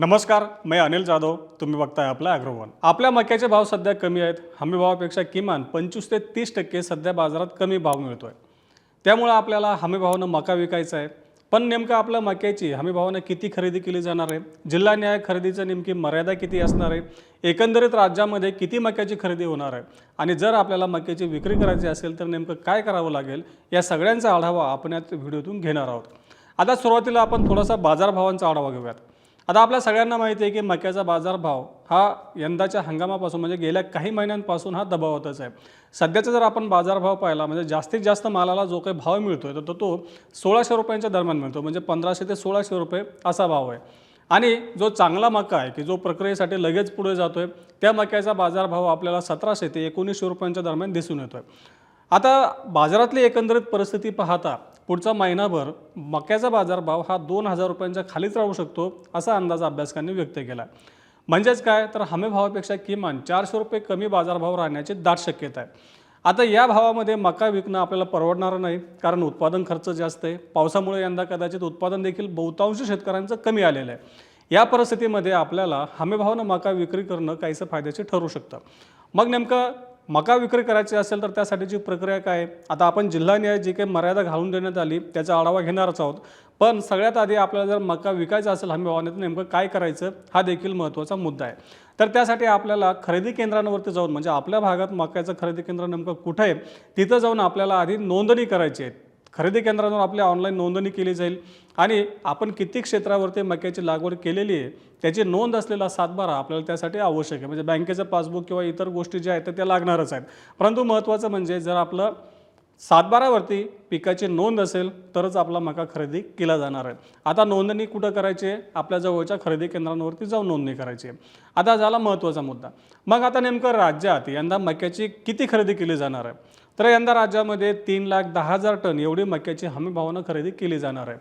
नमस्कार मी अनिल जाधव तुम्ही बघताय आपला अॅग्रोवन. आपल्या मक्याचे भाव सध्या कमी आहेत. हमी भावापेक्षा किमान पंचवीस ते तीस टक्के सध्या बाजारात कमी भाव मिळतोय. त्यामुळं आपल्याला हमी भावानं मका विकायचा आहे. पण नेमकं आपल्या मक्याची हमी भावानं किती खरेदी केली जाणार आहे? जिल्हा न्याय खरेदीचं नेमकी मर्यादा किती असणार आहे? एकंदरीत राज्यामध्ये किती मक्याची खरेदी होणार आहे? आणि जर आपल्याला मक्याची विक्री करायची असेल तर नेमकं काय करावं लागेल? या सगळ्यांचा आढावा आपण या व्हिडिओतून घेणार आहोत. आता सुरुवातीला आपण थोडासा बाजारभावांचा आढावा घेऊयात. आता आपल्या सगळ्यांना माहिती आहे की मक्याचा बाजारभाव हा यंदाच्या हंगामापासून म्हणजे गेल्या काही महिन्यांपासून हा दबावतच आहे. सध्याचा जर आपण बाजारभाव पाहिला म्हणजे जास्तीत जास्त मालाला जो काही भाव मिळतोय तर तो तो सोळाशे रुपयांच्या दरम्यान मिळतो म्हणजे पंधराशे ते सोळाशे रुपये असा भाव आहे. आणि जो चांगला मका आहे की जो प्रक्रियेसाठी लगेच पुढे जातोय त्या मक्याचा बाजारभाव आपल्याला सतराशे ते एकोणीसशे रुपयांच्या दरम्यान दिसून येतोय. आता बाजारातली एकंदरीत परिस्थिती पाहता पुढचा महिनाभर मक्याचा बाजारभाव हा दोन हजार रुपयांच्या खालीच राहू शकतो असा अंदाज अभ्यासकांनी व्यक्त केला. म्हणजेच काय? तर हमी भावापेक्षा किमान चारशे रुपये कमी बाजारभाव राहण्याची दाट शक्यता आहे. आता या भावामध्ये मका विकणं आपल्याला परवडणारं नाही कारण उत्पादन खर्च जास्त आहे. पावसामुळे यंदा कदाचित उत्पादन देखील बहुतांश शेतकऱ्यांचं कमी आलेलं आहे. या परिस्थितीमध्ये आपल्याला हमीभावानं मका विक्री करणं काहीसं फायद्याचे ठरू शकतं. मग नेमकं मका विक्री करायची असेल तर त्यासाठीची प्रक्रिया काय आहे? आता आपण जिल्हानिहाय जी काही मर्यादा घालून देण्यात आली त्याचा आढावा घेणारच आहोत. पण सगळ्यात आधी आपल्याला जर मका विकायचा असेल हमी भावाने तर नेमकं काय करायचं? हा देखील महत्त्वाचा मुद्दा आहे. तर त्यासाठी आपल्याला खरेदी केंद्रांवरती जाऊन म्हणजे आपल्या भागात मक्याचं खरेदी केंद्र नेमकं कुठं आहे? तिथं जाऊन आपल्याला आधी नोंदणी करायची आहे. खरेदी केंद्रांवर आपली ऑनलाईन नोंदणी केली जाईल. आणि आपण किती क्षेत्रावरती मक्याची लागवड केलेली आहे त्याची नोंद असलेला सातबारा आपल्याला त्यासाठी आवश्यक आहे. म्हणजे बँकेचं पासबुक किंवा इतर गोष्टी ज्या आहेत त्या त्या लागणारच आहेत. परंतु महत्त्वाचं म्हणजे जर आपलं सातबारावरती पिकाची नोंद असेल तरच आपला मका खरेदी केला जाणार आहे. आता नोंदणी कुठं करायची आहे? आपल्या जवळच्या खरेदी केंद्रांवरती जाऊन नोंदणी करायची आहे. आता झाला महत्त्वाचा मुद्दा. मग आता नेमकं राज्यात यंदा मक्याची किती खरेदी केली जाणार आहे? तर यंदा राज्यामध्ये तीन लाख दहा हजार टन एवढी मक्याची हमी खरेदी केली जाणार आहे.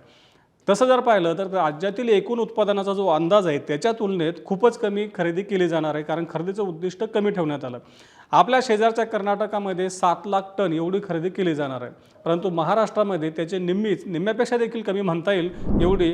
तसं जर पाहिलं तर राज्यातील एकूण उत्पादनाचा जो अंदाज आहे त्याच्या तुलनेत खूपच कमी खरेदी केली जाणार आहे कारण खरेदीचं उद्दिष्ट कमी ठेवण्यात आलं. आपल्या शेजारच्या कर्नाटकामध्ये सात लाख टन एवढी खरेदी केली जाणार आहे. परंतु महाराष्ट्रामध्ये त्याचे निम्मीच निम्म्यापेक्षा देखील कमी म्हणता येईल एवढी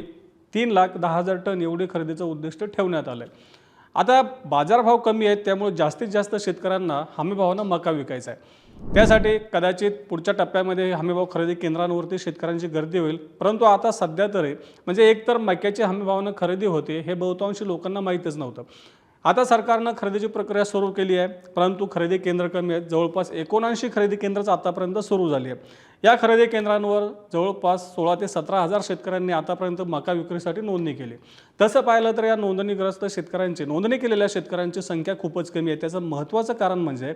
तीन लाख दहा हजार टन एवढी खरेदीचं उद्दिष्ट ठेवण्यात आलं आहे आता बाजारभाव कमी आहेत त्यामुळे जास्तीत जास्त शेतकऱ्यांना हमीभावानं मका विकायचा आहे. त्यासाठी कदाचित पुढच्या टप्प्यामध्ये हमीभाव खरेदी केंद्रांवरती शेतकऱ्यांची गर्दी होईल. परंतु आता सध्या तरी म्हणजे एकतर मक्याची हमीभावानं खरेदी होते हे बहुतांशी लोकांना माहीतच नव्हतं. आता सरकारनं खरेदीची प्रक्रिया सुरू केली आहे परंतु खरेदी केंद्र कमी आहेत. जवळपास एकोणऐंशी खरेदी केंद्रच आतापर्यंत सुरू झाली आहे. या खरेदी केंद्रांवर जवळपास सोळा ते सतरा हजार शेतकऱ्यांनी आतापर्यंत मका विक्रीसाठी नोंदणी केली. तसं पाहिलं तर या नोंदणीग्रस्त शेतकऱ्यांची नोंदणी केलेल्या शेतकऱ्यांची संख्या खूपच कमी आहे. त्याचं महत्त्वाचं कारण म्हणजे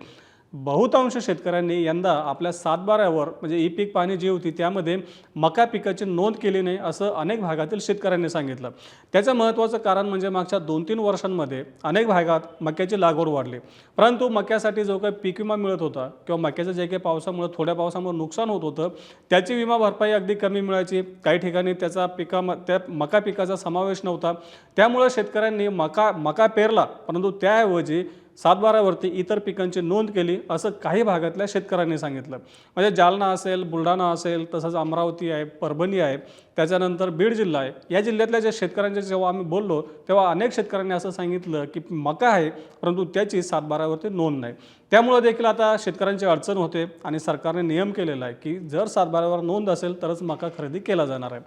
बहुतांश शेतकऱ्यांनी यंदा आपल्या सातबाऱ्यावर म्हणजे ई पीक पाणी जी होती त्यामध्ये मका पिकाची नोंद केली नाही असं अनेक भागातील शेतकऱ्यांनी सांगितलं. त्याचं महत्त्वाचं कारण म्हणजे मागच्या दोन तीन वर्षांमध्ये अनेक भागात मक्याची लागवड वाढली. परंतु मक्यासाठी जो काही पीक विमा मिळत होता किंवा मक्याचं जे काही पावसामुळे थोड्या पावसामुळे नुकसान होत होतं त्याची विमा भरपाई अगदी कमी मिळायची. काही ठिकाणी त्याचा पिका त्या मका पिकाचा समावेश नव्हता. त्यामुळे शेतकऱ्यांनी मका मका पेरला परंतु त्याऐवजी सातबारावरती इतर पिकांची नोंद केली असं काही भागातल्या शेतकऱ्यांनी सांगितलं. म्हणजे जालना असेल बुलढाणा असेल तसंच अमरावती आहे परभणी आहे त्याच्यानंतर बीड जिल्हा आहे. या जिल्ह्यातल्या ज्या शेतकऱ्यांच्या जेव्हा आम्ही बोललो तेव्हा अनेक शेतकऱ्यांनी असं सांगितलं की मका आहे परंतु त्याची सातबारावरती नोंद नाही. त्यामुळे देखील आता शेतकऱ्यांची अडचण होते आणि सरकारने नियम केलेला आहे की जर सातबारावर नोंद असेल तरच मका खरेदी केला जाणार आहे.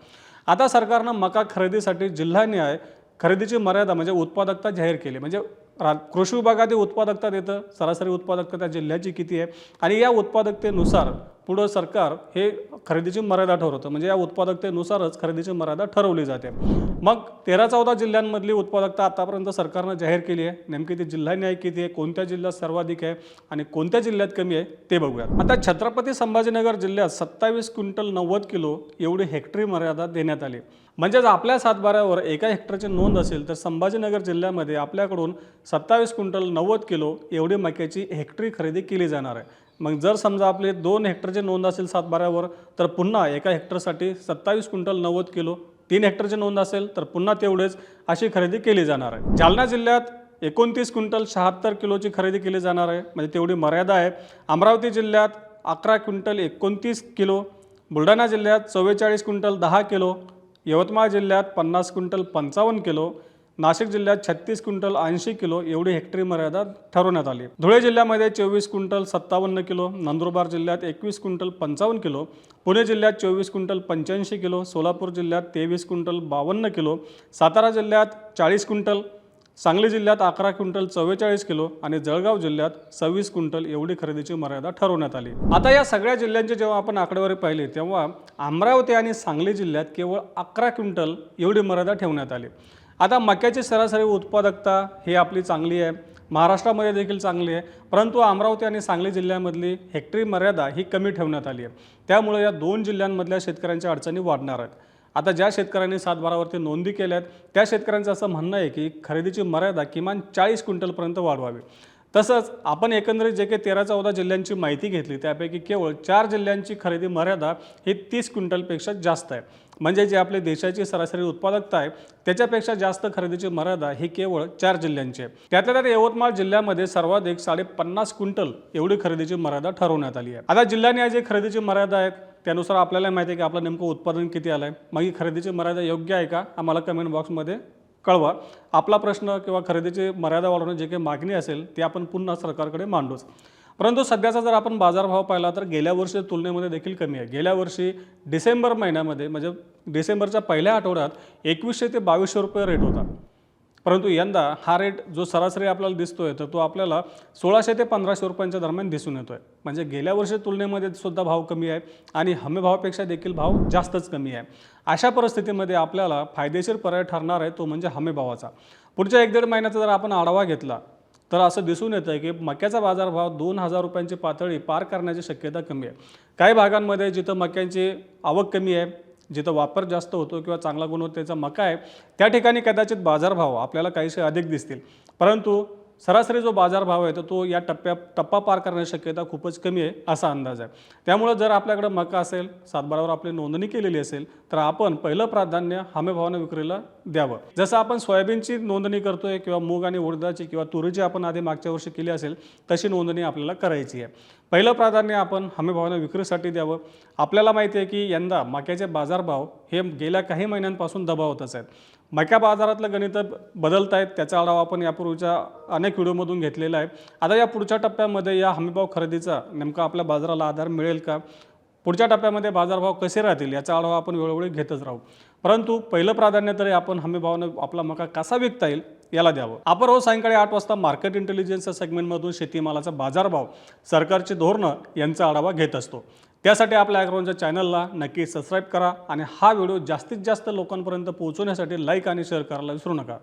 आता सरकारनं मका खरेदीसाठी जिल्हा न्याय खरेदीची मर्यादा म्हणजे उत्पादकता जाहीर केली. म्हणजे रा कृषी विभागातील उत्पादकता देतं सरासरी उत्पादकता त्या जिल्ह्याची किती आहे? आणि या उत्पादकतेनुसार पुढं सरकार हे खरेदीची मर्यादा ठरवतं. म्हणजे या उत्पादकतेनुसारच खरेदीची मर्यादा ठरवली जाते. मग तेरा चौदा जिल्ह्यांमधली उत्पादकता आतापर्यंत सरकारनं जाहीर केली आहे. नेमकी ती जिल्हा न्याय किती आहे कोणत्या जिल्ह्यात सर्वाधिक आहे आणि कोणत्या जिल्ह्यात कमी आहे ते बघूयात. आता छत्रपती संभाजीनगर जिल्ह्यात सत्तावीस क्विंटल नव्वद किलो एवढी हेक्टरी मर्यादा देण्यात आली. म्हणजेच आपल्या सातबाऱ्यावर एका हेक्टरची नोंद असेल तर संभाजीनगर जिल्ह्यामध्ये आपल्याकडून सत्तावीस क्विंटल नव्वद किलो एवढी मक्याची हेक्टरी खरेदी केली जाणार आहे. मग जर समजा आपले दोन हेक्टरचे नोंद असेल सातबाऱ्यावर तर पुन्हा एका हेक्टरसाठी सत्तावीस क्विंटल नव्वद किलो तीन हेक्टरची नोंद असेल तर पुन्हा तेवढेच अशी खरेदी केली जाणार आहे. जालना जिल्ह्यात एकोणतीस क्विंटल शहात्तर किलोची खरेदी केली जाणार आहे म्हणजे तेवढी मर्यादा आहे. अमरावती जिल्ह्यात अकरा क्विंटल एकोणतीस किलो बुलढाणा जिल्ह्यात चव्वेचाळीस क्विंटल दहा किलो यवतमाळ जिल्ह्यात पन्नास क्विंटल पंचावन्न किलो नाशिक जिल्ह्यात छत्तीस क्विंटल ऐंशी किलो एवढी हेक्टरी मर्यादा ठरवण्यात आली. धुळे जिल्ह्यामध्ये चोवीस क्विंटल सत्तावन्न किलो नंदुरबार जिल्ह्यात एकवीस क्विंटल पंचावन्न किलो पुणे जिल्ह्यात चोवीस क्विंटल पंच्याऐंशी किलो सोलापूर जिल्ह्यात तेवीस क्विंटल बावन्न किलो सातारा जिल्ह्यात चाळीस क्विंटल सांगली जिल्ह्यात अकरा क्विंटल चव्वेचाळीस किलो आणि जळगाव जिल्ह्यात सव्वीस क्विंटल एवढी खरेदीची मर्यादा ठरवण्यात आली. आता या सगळ्या जिल्ह्यांची जेव्हा आपण आकडेवारी पाहिली तेव्हा अमरावती आणि सांगली जिल्ह्यात केवळ अकरा क्विंटल एवढी मर्यादा ठेवण्यात आली. आता मक्याची सरासरी उत्पादकता ही आपली चांगली आहे. महाराष्ट्रामध्ये देखील चांगली आहे. परंतु अमरावती आणि सांगली जिल्ह्यामधली हेक्टरी मर्यादा ही कमी ठेवण्यात आली आहे. त्यामुळे या दोन जिल्ह्यांमधल्या शेतकऱ्यांच्या अडचणी वाढणार आहेत. आता ज्या शेतकऱ्यांनी सातबारावरती नोंदी केल्या आहेत त्या शेतकऱ्यांचं असं म्हणणं आहे की खरेदीची मर्यादा किमान चाळीस क्विंटलपर्यंत वाढवावी. तसंच आपण एकंदरीत जे काही तेरा चौदा जिल्ह्यांची माहिती घेतली त्यापैकी केवळ चार जिल्ह्यांची खरेदी मर्यादा ही तीस क्विंटलपेक्षा जास्त आहे. म्हणजे जे आपली देशाची सरासरी उत्पादकता आहे त्याच्यापेक्षा जास्त खरेदीची मर्यादा ही केवळ चार जिल्ह्यांची आहे. त्यातल्या त्यात यवतमाळ जिल्ह्यामध्ये सर्वाधिक साडेपन्नास क्विंटल एवढी खरेदीची मर्यादा ठरवण्यात आली आहे. आता जिल्ह्याने जी खरेदीची मर्यादा आहेत त्यानुसार आपल्याला माहिती आहे की आपलं नेमकं उत्पादन किती आलं आहे मग ही खरेदीची मर्यादा योग्य आहे का? आम्हाला कमेंट बॉक्समध्ये कळवा. आपला प्रश्न किंवा खरेदीची मर्यादा वाढवणं जे काही मागणी असेल ती आपण पुन्हा सरकारकडे मांडूच. परंतु सध्याचा जर आपण बाजारभाव पाहिला तर गेल्या वर्षी तुलनेमध्ये देखील कमी आहे. गेल्या वर्षी डिसेंबर महिन्यामध्ये म्हणजे डिसेंबरच्या पहिल्या आठवड्यात एकवीसशे ते बावीसशे रुपये रेट होता. परंतु यंदा हा रेट जो सरासरी आपल्याला दिसतोय तर तो आपल्याला सोळाशे ते पंधराशे रुपयांच्या दरम्यान दिसून येतोय. म्हणजे गेल्या वर्षी तुलनेमध्ये सुद्धा भाव कमी आहे आणि हमी भावापेक्षा देखील भाव जास्तच कमी आहे. अशा परिस्थितीमध्ये आपल्याला फायदेशीर पर्याय ठरणार आहे तो म्हणजे हमी भावाचा पुढच्या एक दीड महिन्याचा जर आपण आढावा घेतला तर असं दिसून येतं की मक्याचा बाजारभाव दोन हजार रुपयांची पातळी पार करण्याची शक्यता कमी आहे. काही भागांमध्ये जिथं मक्यांची आवक कमी आहे जिथं वापर जास्त होतो किंवा चांगला गुणवत्तेचा मका आहे त्या ठिकाणी कदाचित बाजारभाव आपल्याला काहीसे अधिक दिसतील. परंतु सरासरी जो बाजारभाव आहे तर तो या टप्प्या टप्पा पार करण्याची शक्यता खूपच कमी आहे असा अंदाज आहे. त्यामुळं जर आपल्याकडे मका असेल सातबारावर आपली नोंदणी केलेली असेल तर आपण पहिलं प्राधान्य हमीभावानं विक्रीला द्यावं. जसं आपण सोयाबीनची नोंदणी करतोय किंवा मूग आणि उडदाची किंवा तुरीची आपण आधी मागच्या वर्षी केली असेल तशी नोंदणी आपल्याला करायची आहे. पहिलं प्राधान्य आपण हमीभावानं विक्रीसाठी द्यावं. आपल्याला माहिती आहे की यंदा मक्याचे बाजारभाव हे गेल्या काही महिन्यांपासून दबावतच आहेत. मक्या बाजारातलं गणित बदलत आहेत त्याचा आढावा आपण यापूर्वीच्या अनेक व्हिडिओमधून घेतलेला आहे. आता या पुढच्या टप्प्यामध्ये या हमीभाव खरेदीचा नेमका आपल्या बाजाराला आधार मिळेल का? पुढच्या टप्प्यामध्ये बाजारभाव कसे राहतील याचा आढावा आपण वेळोवेळी घेतच राहू. परंतु पहिलं प्राधान्य तरी आपण हमीभावानं आपला मका कसा विकता येईल याला द्यावं. आपण रोज सायंकाळी आठ वाजता मार्केट इंटेलिजन्स या सेगमेंटमधून शेतीमालाचा बाजारभाव सरकारची धोरणं यांचा आढावा घेत असतो. त्यासाठी आपल्या ॲग्रोनच्या चॅनलला नक्की सबस्क्राईब करा आणि हा व्हिडिओ जास्तीत जास्त लोकांपर्यंत पोहोचवण्यासाठी लाईक आणि शेअर करायला विसरू नका.